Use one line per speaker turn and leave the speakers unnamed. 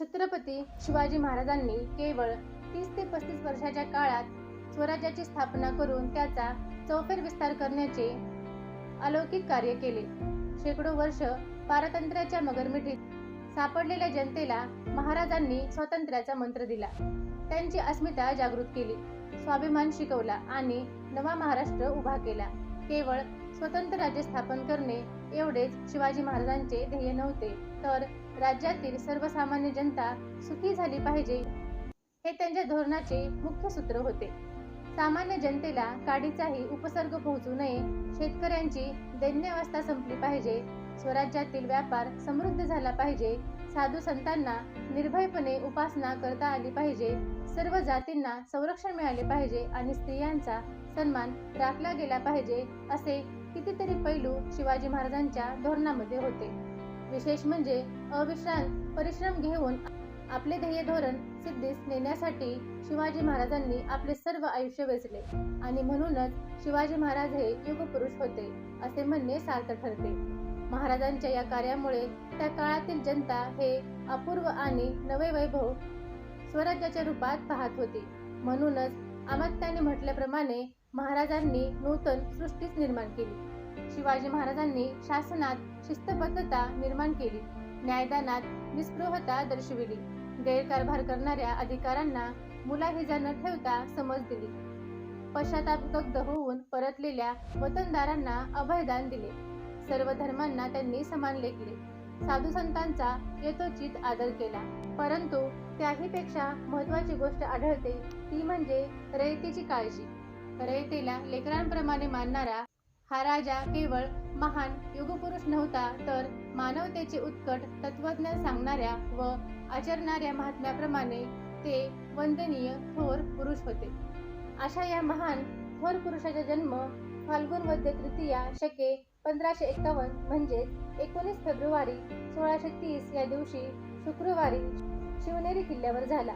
छत्रपती शिवाजी महाराजांनी केवळ तीस ते पस्तीस वर्षाच्या काळात स्वराज्याची स्थापना करून त्याचा चौफेर विस्तार करण्याचे अलौकिक कार्य केले. शेकडो वर्ष पारतंत्र्याच्या मगरमिठीत सापडलेल्या जनतेला महाराजांनी स्वातंत्र्याचा मंत्र दिला. त्यांची अस्मिता जागृत केली. स्वाभिमान शिकवला आणि नवा महाराष्ट्र उभा केला. केवळ स्वतंत्र राज्य स्थापन करणे एवढेच शिवाजी महाराजांचे ध्येय नव्हते. तर राज्यातील सर्वसामान्य जनता सुखी झाली पाहिजे हे त्यांच्या धोरणाचे मुख्य सूत्र होते. सामान्य जनतेला काडीचाही उपसर्ग पोहोचू नये शेतकऱ्यांची दैन्यावस्था संपली पाहिजे स्वराज्यातील व्यापार समृद्ध झाला पाहिजे साधू संतांना निर्भयपणे उपासना करता आली पाहिजे सर्व जातींना संरक्षण मिळाले पाहिजे आणि स्त्रियांचा सन्मान राखला गेला पाहिजे असे कितीतरी पैलू शिवाजी महाराजांच्या धोरणामध्ये होते. विशेष म्हणजे अविश्रांत परिश्रम घेऊन आपले ध्येय धोरण सिद्धीस नेण्यासाठी शिवाजी महाराजांनी आपले सर्व आयुष्य वेचले आणि म्हणूनच शिवाजी महाराज हे युगपुरुष होते असे म्हणणे सार्थ ठरते. महाराजांच्या या कार्यामुळे त्या काळातील जनता हे अपूर्व आणि नवे वैभव स्वराज्याच्या रूपात पाहत होती. म्हणूनच अमात्याने म्हटल्याप्रमाणे महाराजांनी नूतन सृष्टीच निर्माण केली. शिवाजी महाराजांनी शासनात शिस्तबद्धता निर्माण केली. न्यायदानात निस्पृहता दर्शविली. गैरकारभार करणाऱ्या अधिकाऱ्यांना मुलाहिजा न ठेवता समज दिली. पश्चातापदग्ध होऊन परतलेल्या वतनदारांना अभयदान दिले. सर्व धर्मांना त्यांनी समान लेखले. साधू संतांचा यथोचित आदर केला. परंतु त्याहीपेक्षा महत्वाची गोष्ट आढळते ती म्हणजे रयतेची काळजी. रयतेला लेकरांप्रमाणे मानणारा हा राजा केवळ महान युगपुरुष नव्हता तर मानवतेचे उत्कट तत्वज्ञान सांगणाऱ्या व आचरणाऱ्या महात्म्याप्रमाणे ते वंदनीय थोर पुरुष होते. अशा या महान थोर पुरुषाचा जन्म फाल्गुन वद्य तृतीया शके पंधराशे एकावन्न म्हणजेच एकोणीस फेब्रुवारी सोळाशे तीस या दिवशी शुक्रवारी शिवनेरी किल्ल्यावर झाला.